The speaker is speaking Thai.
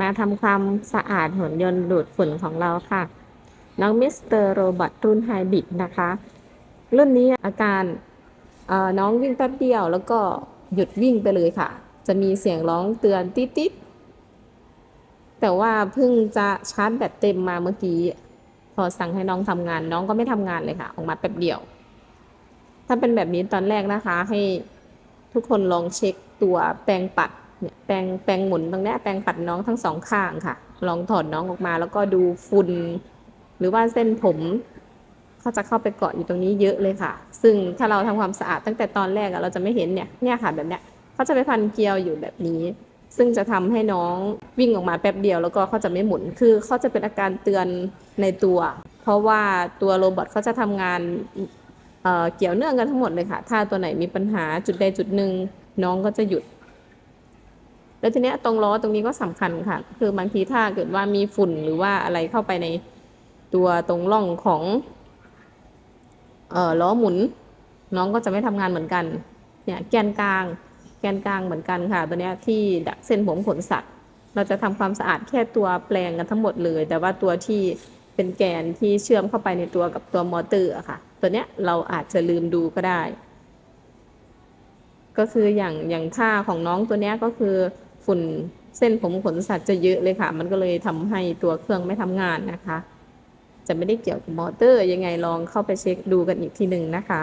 มาทำความสะอาดหุ่นยนต์ดูดฝุ่นของเราค่ะ น้องมิสเตอร์โรบอทรุ่นไฮบริดนะคะ รุ่นนี้อาการน้องวิ่งแป๊บเดียวแล้วก็หยุดวิ่งไปเลยค่ะ จะมีเสียงร้องเตือนติดติดแต่ว่าเพิ่งจะชาร์จแบตเต็มมาเมื่อกี้ พอสั่งให้น้องทำงาน น้องก็ไม่ทำงานเลยค่ะ ออกมาแป๊บเดียว ถ้าเป็นแบบนี้ตอนแรกนะคะ ให้ทุกคนลองเช็คตัวแปรงปัด เนี่ยแปรงแปรงหมุนตรงนี้แปรงปัดน้องทั้งสองข้างค่ะ ลองถอดน้องออกมาแล้วก็ดูฝุ่นหรือว่าเส้นผมเขาจะเข้าไปเกาะอยู่ตรงนี้เยอะเลยค่ะ ซึ่งถ้าเราทำความสะอาดตั้งแต่ตอนแรกอะเราจะไม่เห็นเนี่ยเนี่ยค่ะแบบเนี้ยเขาจะไปพันเกลียวอยู่แบบนี้ ซึ่งจะทำให้น้องวิ่งออกมาแป๊บเดียวแล้วก็เขาจะไม่หมุนคือเขาจะเป็นอาการเตือนในตัว เพราะว่าตัวโรบอทเขาจะทำงานเเกี่ยวเนื่องกันทั้งหมดเลยค่ะ ถ้าตัวไหนมีปัญหาจุดใดจุดหนึ่งน้องก็จะหยุด แล้วทีเนี้ยตรงล้อตรงนี้ก็สำคัญค่ะ คือบางทีถ้าเกิดว่ามีฝุ่นหรือว่าอะไรเข้าไปในตัวตรงร่องของเอ่อล้อหมุน น้องก็จะไม่ทำงานเหมือนกันเนี่ยแกนกลาง แกนกลางเหมือนกันค่ะ ตัวเนี้ยที่ดักเส้นผมขนสัตว์ เราจะทำความสะอาดแค่ตัวแปลงกันทั้งหมดเลย แต่ว่าตัวที่เป็นแกนที่เชื่อมเข้าไปในตัวกับตัวมอเตอร์อะค่ะ ตัวเนี้ยเราอาจจะลืมดูก็ได้ ก็คืออย่างอย่างท่าของน้องตัวเนี้ยก็คือ ฝุ่นเส้นผมขนสัตว์จะเยอะเลยค่ะ มันก็เลยทำให้ตัวเครื่องไม่ทำงานนะคะ จะไม่ได้เกี่ยวกับมอเตอร์ยังไงลองเข้าไปเช็คดูกันอีกทีหนึ่งนะคะ